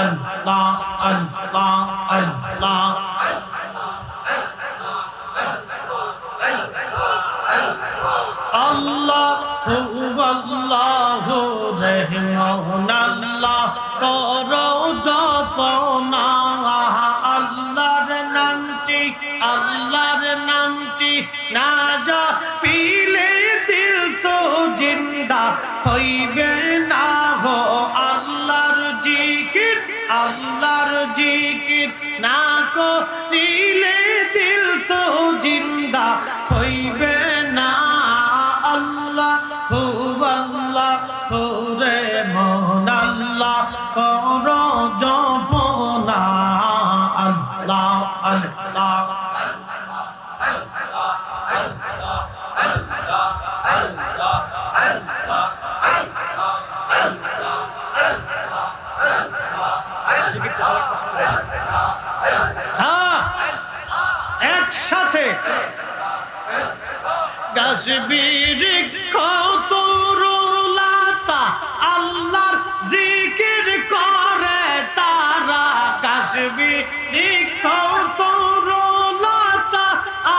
আল্লাহ আল্লাহ আল্লাহ। আল্লাহ আল্লাহ রহমান আল্লাহ করো জপনা, আল্লাহর নামটি আল্লাহর নামটি না যা পিলে দিল তো জিন্দা হইবে না হো আল্লাহর জিকির। আল্লাহর জিকির না কো দিলে দিল তো জিন্দা হইবে না। আল্লাহ খুব আল্লাহ, খুরে মন আল্লাহ, কর জপনা। আল্লাহ আল্লাহ। গাছবির কতরুলাতা, আল্লাহর জিকির করে তারা। গাছবির কতরুলাতা,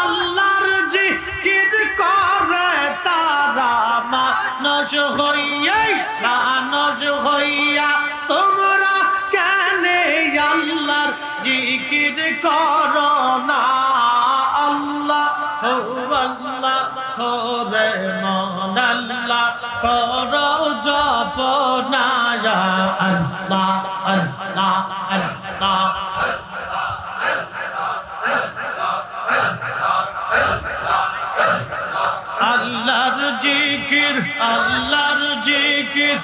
আল্লাহর জিকির করে তারা। মানস হইয়াই মানস হইয়া তোমরা কেন আল্লাহর জিকির করো না? আল্লাহ হো আল্লাহ হো রে মন আল্লাহ। কর জপ না আল্লাহ আল্লাহ আল্লাহ। আল্লাহর জিকির আল্লাহর জিকির।